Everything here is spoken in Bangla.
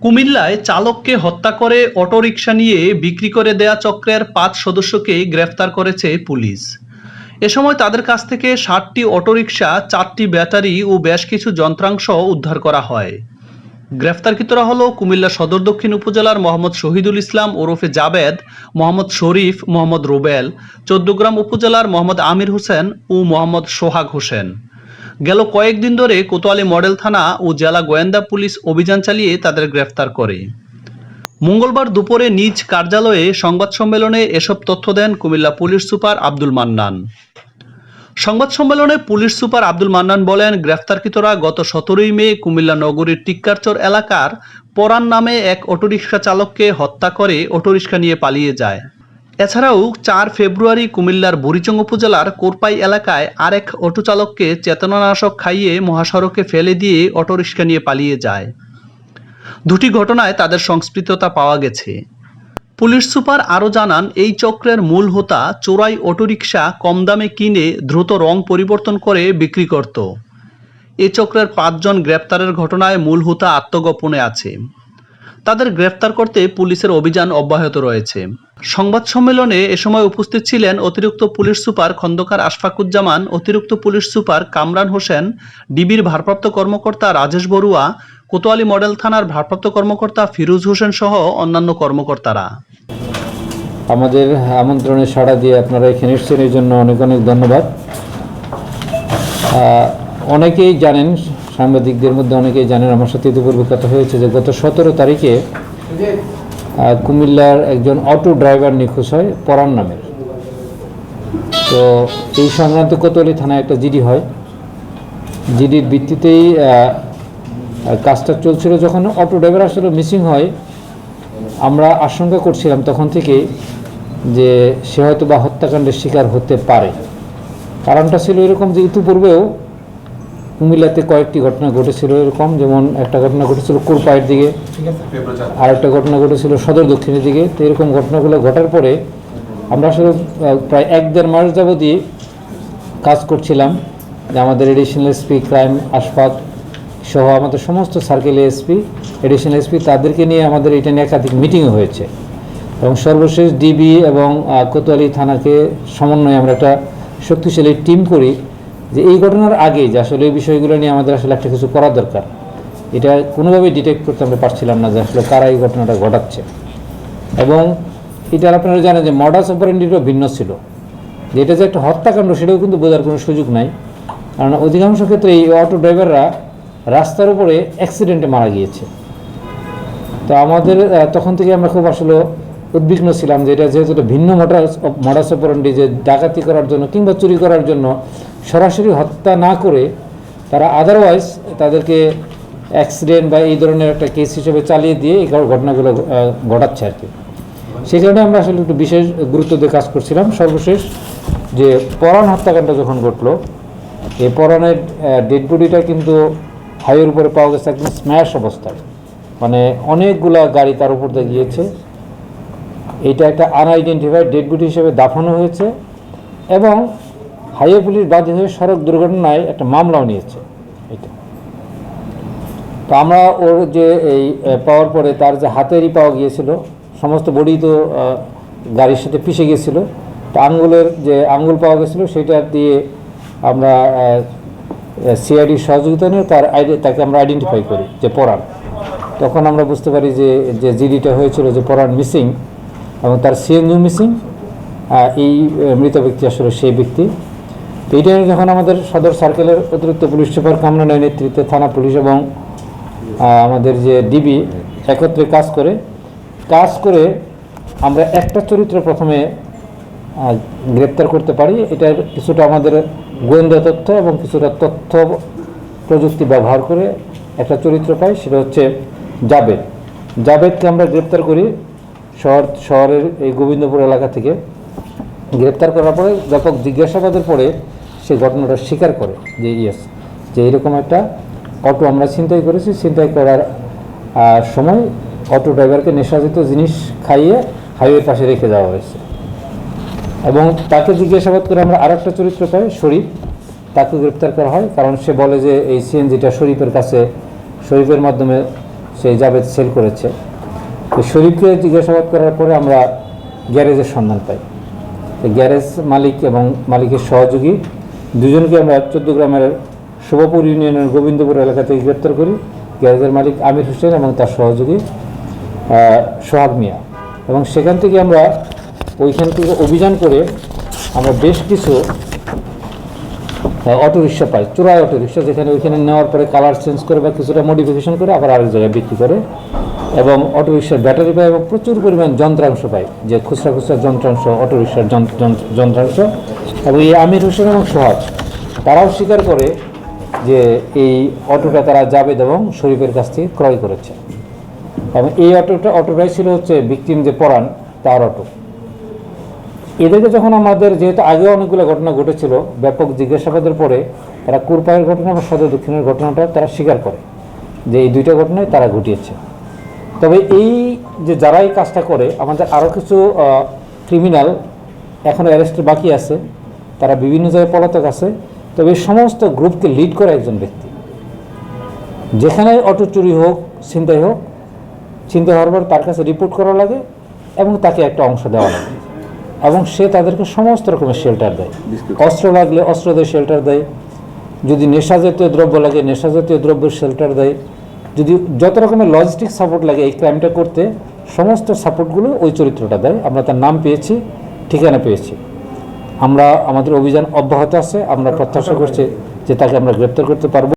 কুমিল্লায় চালককে হত্যা করে অটোরিকশা নিয়ে বিক্রি করে দেয়া চক্রের পাঁচ সদস্যকে গ্রেফতার করেছে পুলিশ। এ সময় তাদের কাছ থেকে ষাটটি অটোরিকশা, চারটি ব্যাটারি ও বেশ কিছু যন্ত্রাংশ উদ্ধার করা হয়। গ্রেফতারকৃতরা হল কুমিল্লা সদর দক্ষিণ উপজেলার মোহাম্মদ শহীদুল ইসলাম, ওরফে জাবেদ, মোহাম্মদ শরীফ, মোহাম্মদ রুবেল, চৌদ্দগ্রাম উপজেলার মোহাম্মদ আমির হোসেন ও মোহাম্মদ সোহাগ হোসেন। গেল কয়েকদিন ধরে কোতোয়ালি মডেল থানা ও জেলা গোয়েন্দা পুলিশ অভিযান চালিয়ে তাদের গ্রেফতার করে। মঙ্গলবার দুপুরে নিজ কার্যালয়ে সংবাদ সম্মেলনে এসব তথ্য দেন কুমিল্লা পুলিশ সুপার আব্দুল মান্নান। সংবাদ সম্মেলনে পুলিশ সুপার আব্দুল মান্নান বলেন, গ্রেফতারকৃতরা গত সতেরোই মে কুমিল্লা নগরীর টিক্কারচর এলাকার পরান নামে এক অটোরিকশা চালককে হত্যা করে অটোরিকশা নিয়ে পালিয়ে যায়। এছাড়াও চার ফেব্রুয়ারি কুমিল্লার বুড়িচং উপজেলার কোরপাই এলাকায় আরেক অটো চালককে চেতনানাশক খাইয়ে মহাসড়কে ফেলে দিয়ে অটোরিকশা নিয়ে পালিয়ে যায়। দুটি ঘটনায় তাদের সংস্পৃততা পাওয়া গেছে। পুলিশ সুপার আরও জানান, এই চক্রের মূল হোতা চোরাই অটোরিকশা কম দামে কিনে দ্রুত রং পরিবর্তন করে বিক্রি করত। এ চক্রের পাঁচজন গ্রেপ্তারের ঘটনায় মূল হোতা আত্মগোপনে আছে। তাদের গ্রেফতার করতে পুলিশের অভিযান অব্যাহত রয়েছে। সংবাদ সম্মেলনে এ সময় উপস্থিত ছিলেন অতিরিক্ত পুলিশ সুপার খন্দকার আশফাকুজ্জামান, অতিরিক্ত পুলিশ সুপার কামরান হোসেন, ডিবির ভারপ্রাপ্ত কর্মকর্তা রাজেশ বড়ুয়া, কোতোয়ালি মডেল থানার ভারপ্রাপ্ত কর্মকর্তা ফিরোজ হোসেন সহ অন্যান্য কর্মকর্তারা। আমাদের আমন্ত্রণে সাড়া দিয়ে আপনারা এখানে এসেছেন, এই জন্য অনেক অনেক ধন্যবাদ। অনেকেই জানেন সাংবাদিকদের মধ্যে অনেকেই জানেন, আমার সাথে ইতিপূর্বে কথা হয়েছে যে গত সতেরো তারিখে কুমিল্লার একজন অটো ড্রাইভার নিখোঁজ হয় পরাণ নামের। তো এই সংক্রান্ত কোতোয়ালি থানায় একটা জিডি হয়। জিডির ভিত্তিতেই কাজটা চলছিল যখন অটো ড্রাইভার আসলে মিসিং হয়। আমরা আশঙ্কা করছিলাম তখন থেকে যে সে হয়তো বা হত্যাকাণ্ডের শিকার হতে পারে। কারণটা ছিল এরকম যে ইতিপূর্বেও কুমিল্লাতে কয়েকটি ঘটনা ঘটেছিল এরকম যেমন একটা ঘটনা ঘটেছিল কুরপায়ের দিকে আর একটা ঘটনা ঘটেছিল সদর দক্ষিণের দিকে। তো এরকম ঘটনাগুলো ঘটার পরে আমরা আসলে প্রায় এক দেড় মাস যাবতই কাজ করছিলাম যে আমাদের এডিশনাল এসপি ক্রাইম আশফাক সহ আমাদের সমস্ত সার্কেল এসপি এডিশনাল এসপি তাদেরকে নিয়ে আমাদের এটা নিয়ে একাধিক মিটিংও হয়েছে। এবং সর্বশেষ ডিবি এবং কোতোয়ালি থানাকে সমন্বয়ে আমরা একটা শক্তিশালী টিম করি। যে এই ঘটনার আগে যে আসলে এই বিষয়গুলো নিয়ে আমাদের আসলে একটা কিছু করা দরকার, এটা কোনোভাবেই ডিটেক্ট করতে আমরা পারছিলাম না যে আসলে কারা এই ঘটনাটা ঘটাচ্ছে। এবং এটা আপনারা জানেন যে মডাস অপারেন্ডিটাও ভিন্ন ছিল। যে এটা যে একটা হত্যাকাণ্ড, সেটাও কিন্তু বোঝার কোনো সুযোগ নাই। কারণ অধিকাংশ ক্ষেত্রে এই অটো ড্রাইভাররা রাস্তার উপরে অ্যাক্সিডেন্টে মারা গিয়েছে। তো আমাদের তখন থেকে আমরা খুব আসলে উদ্বিগ্ন ছিলাম যে এটা যেহেতু ভিন্ন মোটাস মডাস অপারেন্ডি যে ডাকাতি করার জন্য কিংবা চুরি করার জন্য সরাসরি হত্যা না করে তারা আদারওয়াইজ তাদেরকে অ্যাক্সিডেন্ট বা এই ধরনের একটা কেস হিসেবে চালিয়ে দিয়ে এই ঘটনাগুলো ঘটাচ্ছে আর কি। সেই কারণে আমরা আসলে একটু বিশেষ গুরুত্ব দিয়ে কাজ করছিলাম। সর্বশেষ যে পরাণ হত্যাকাণ্ড যখন ঘটলো, এই পরাণের ডেড বডিটা কিন্তু হাইওয়ের উপরে পাওয়া গেছে একদম স্ম্যাশ অবস্থায়। মানে অনেকগুলা গাড়ি তার উপর দিয়ে গিয়েছে। এটা একটা আনআইডেন্টিফাইড ডেড বডি হিসেবে দাফানো হয়েছে এবং হাইওয়ে পুলিশ বাদী হয়ে সড়ক দুর্ঘটনায় একটা মামলাও নিয়েছে। এটা। তো আমরা ওর যে এই পাওয়ার পরে তার যে হাতেরই পাওয়া গিয়েছিল, সমস্ত বডি তো গাড়ির সাথে পিষে গিয়েছিল। তো আঙ্গুলের যে আঙ্গুল পাওয়া গেছিল সেটা দিয়ে আমরা সিআইডির সহযোগিতা নিয়ে তার আইডি, তাকে আমরা আইডেন্টিফাই করি যে পরাণ। তখন আমরা বুঝতে পারি যে যে জিডিটা হয়েছিল যে পরাণ মিসিং এবং তার সিএনজি মিসিং এই মৃত ব্যক্তি আসলে সেই ব্যক্তি। এটা যখন আমাদের সদর সার্কেলের অতিরিক্ত পুলিশ সুপার কামরানের নেতৃত্বে থানা পুলিশ এবং আমাদের যে ডিবি একত্রে কাজ করে কাজ করে আমরা একটা চরিত্র প্রথমে গ্রেপ্তার করতে পারি। এটার কিছুটা আমাদের গোয়েন্দা তথ্য এবং কিছুটা তথ্য প্রযুক্তি ব্যবহার করে একটা চরিত্র পাই, সেটা হচ্ছে জাবেদ। জাবেদকে আমরা গ্রেপ্তার করি শহর, শহরের এই গোবিন্দপুর এলাকা থেকে। গ্রেপ্তার করার পরে ব্যাপক জিজ্ঞাসাবাদের পরে সে ঘটনাটা স্বীকার করে যে ইয়েস যে এরকম একটা অটো আমরা ছিনতাই করেছি, ছিনতাই করার সময় অটো ড্রাইভারকে নেশাজাত জিনিস খাইয়ে হাইওয়ের পাশে রেখে দেওয়া হয়েছে। এবং তাকে জিজ্ঞাসাবাদ করে আমরা আর একটা চরিত্র পাই শরীফ, তাকে গ্রেপ্তার করা হয়। কারণ সে বলে যে, এই সিএনজিটা শরীফের কাছে, শরীফের মাধ্যমে সে জাভেদ সেল করেছে। তো শরীফকে জিজ্ঞাসাবাদ করার পরে আমরা গ্যারেজের সন্ধান পাই। গ্যারেজ মালিক এবং মালিকের সহযোগী দুজনকে আমরা চোদ্দ গ্রামের শুভপুর ইউনিয়নের গোবিন্দপুর এলাকা থেকে গ্রেপ্তার করি। গ্যারেজের মালিক আমির হোসেন এবং তার সহযোগী সোহাগ মিয়া। এবং সেখান থেকে আমরা ওইখান থেকে অভিযান করে আমরা বেশ কিছু অটো রিক্সা পাই, চোরাই অটো রিক্সা যেখানে ওইখানে নেওয়ার পরে কালার চেঞ্জ করে বা কিছুটা মডিফিকেশন করে আবার আরেক জায়গায় বিক্রি করে। এবং অটো রিক্সার ব্যাটারি পাই এবং প্রচুর পরিমাণ যন্ত্রাংশ পাই, যে খুচরা খুচরা যন্ত্রাংশ অটো রিক্সার যন্ত্র- যন্ত্র- যন্ত্রাংশ। এবং এই আমির হোসেন এবং সোহাগ, তারাও স্বীকার করে যে এই অটোটা তারা জাবেদ এবং শরীফের কাছ থেকে ক্রয় করেছে। এবং এই অটোটা অটোটাই ছিল হচ্ছে ভিকটিম যে পরাণ, তার অটো। এদেরকে যখন আমাদের যেহেতু আগে অনেকগুলো ঘটনা ঘটেছিল, ব্যাপক জিজ্ঞাসাবাদের পরে তারা কুরপায়ের ঘটনা এবং সদর দক্ষিণের ঘটনাটা তারা স্বীকার করে যে এই দুইটা ঘটনায় তারা ঘটিয়েছে। তবে এই যে যারা এই কাজটা করে, আমাদের আরও কিছু ক্রিমিনাল এখনও অ্যারেস্টের বাকি আছে। তারা বিভিন্ন জায়গায় পলাতক আছে তবে সমস্ত গ্রুপকে লিড করে একজন ব্যক্তি। যেখানে অটো চুরি হোক ছিনতাই হোক চিন্তা হওয়ার পর তার কাছে রিপোর্ট করা লাগে এবং তাকে একটা অংশ দেওয়া লাগে। এবং সে তাদেরকে সমস্ত রকমের শেল্টার দেয়। অস্ত্র লাগলে অস্ত্র দেয় শেল্টার দেয়। যদি নেশা জাতীয় দ্রব্য লাগে নেশা জাতীয় দ্রব্যের শেল্টার দেয়। যদি যত রকমের লজিস্টিক সাপোর্ট লাগে এই ক্রাইমটা করতে সমস্ত সাপোর্টগুলো ওই চরিত্রটা দেয়। আমরা তার নাম পেয়েছি ঠিকানা পেয়েছি। আমরা আমাদের অভিযান অব্যাহত আছে আমরা প্রত্যাশা করছি যে তাকে আমরা গ্রেপ্তার করতে পারব।